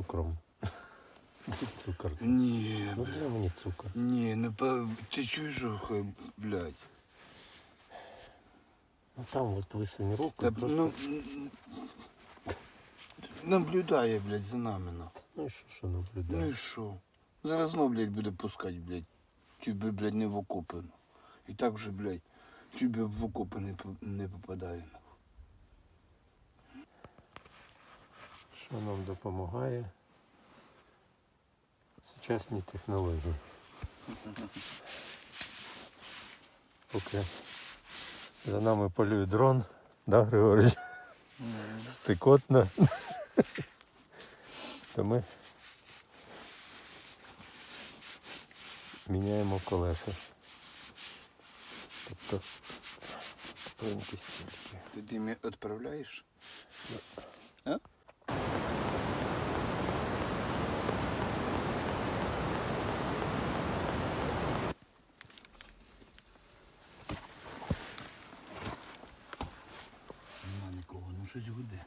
цукром. Цукор. Ні, Ну дай мені цукор. Ні, не по... Ти чуєш, що, хай, блядь? Ну там от висунь руку. Та, просто... ну, наблюдає, блядь, за нами, на. Ну і що, що Ну наблюдає? і що? Зараз знов, блядь, буде пускати, блядь. Тебе, блядь, не в окопи. ну. І так вже, блядь, тебе в окопи не, не попадає. Що нам допомагає? Сучасні технології. Поки за нами полює дрон, да, Григорій? Стикотно. То ми міняємо колеса. Тобто стільки. Ти ти відправляєш? Щось гуде.